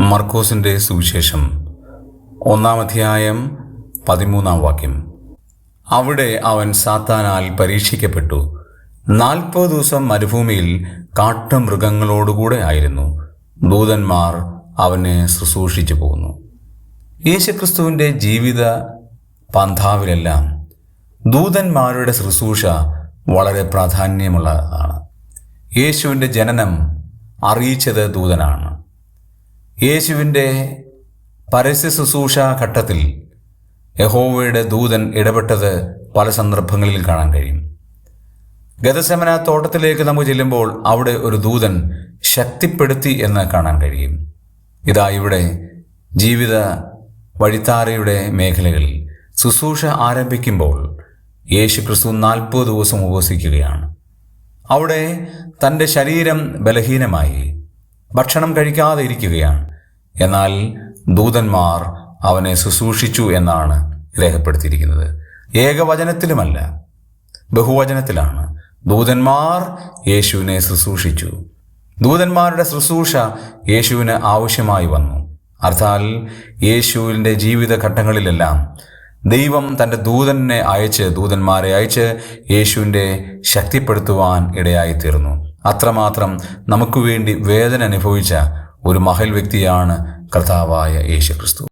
മർക്കോസിന്റെ സുവിശേഷം ഒന്നാം അധ്യായം പതിമൂന്നാം വാക്യം. അവിടെ അവൻ സാത്താനാൽ പരീക്ഷിക്കപ്പെട്ടു. നാൽപ്പത് ദിവസം മരുഭൂമിയിൽ കാട്ടുമൃഗങ്ങളോടുകൂടെ ആയിരുന്നു. ദൂതന്മാർ അവനെ ശുശ്രൂഷിച്ചു പോകുന്നു. യേശുക്രിസ്തുവിന്റെ ജീവിത പന്ഥാവിലെല്ലാം ദൂതന്മാരുടെ ശുശ്രൂഷ വളരെ പ്രാധാന്യമുള്ളതാണ് യേശുവിന്റെ ജനനം അറിയിച്ചത് ദൂതനാണ്. യേശുവിന്റെ പരസ്യ ശുശ്രൂഷ ഘട്ടത്തിൽ യഹോവയുടെ ദൂതൻ ഇടപെട്ടത് പല സന്ദർഭങ്ങളിൽ കാണാൻ കഴിയും. ഗതശമന തോട്ടത്തിലേക്ക് നമുക്ക് ചെല്ലുമ്പോൾ അവിടെ ഒരു ദൂതൻ ശക്തിപ്പെടുത്തി എന്ന് കാണാൻ കഴിയും. ഇതാ ഇവിടെ ജീവിത വഴിത്താരയുടെ മേഖലകളിൽ ശുശ്രൂഷ ആരംഭിക്കുമ്പോൾ യേശു ക്രിസ്തു നാൽപ്പത് ദിവസം ഉപവസിക്കുകയാണ്. അവിടെ തന്റെ ശരീരം ബലഹീനമായി ഭക്ഷണം കഴിക്കാതെ ഇരിക്കുകയാണ്. എന്നാൽ ദൂതന്മാർ അവനെ ശുശ്രൂഷിച്ചു എന്നാണ് രേഖപ്പെടുത്തിയിരിക്കുന്നത്. ഏകവചനത്തിലുമല്ല ബഹുവചനത്തിലാണ്. ദൂതന്മാർ യേശുവിനെ ശുശ്രൂഷിച്ചു. ദൂതന്മാരുടെ ശുശ്രൂഷ യേശുവിന് ആവശ്യമായി വന്നു. അർത്ഥാൽ യേശുവിന്റെ ജീവിതഘട്ടങ്ങളിലെല്ലാം ദൈവം തന്റെ ദൂതനെ അയച്ച് ദൂതന്മാരെ അയച്ച് യേശുവിന്റെ ശക്തിപ്പെടുത്തുവാൻ ഇടയായിത്തീർന്നു. അത്രമാത്രം നമുക്ക് വേണ്ടി വേദന അനുഭവിച്ച ഒരു മഹൽ വ്യക്തിയാണ് കർത്താവായ യേശു ക്രിസ്തു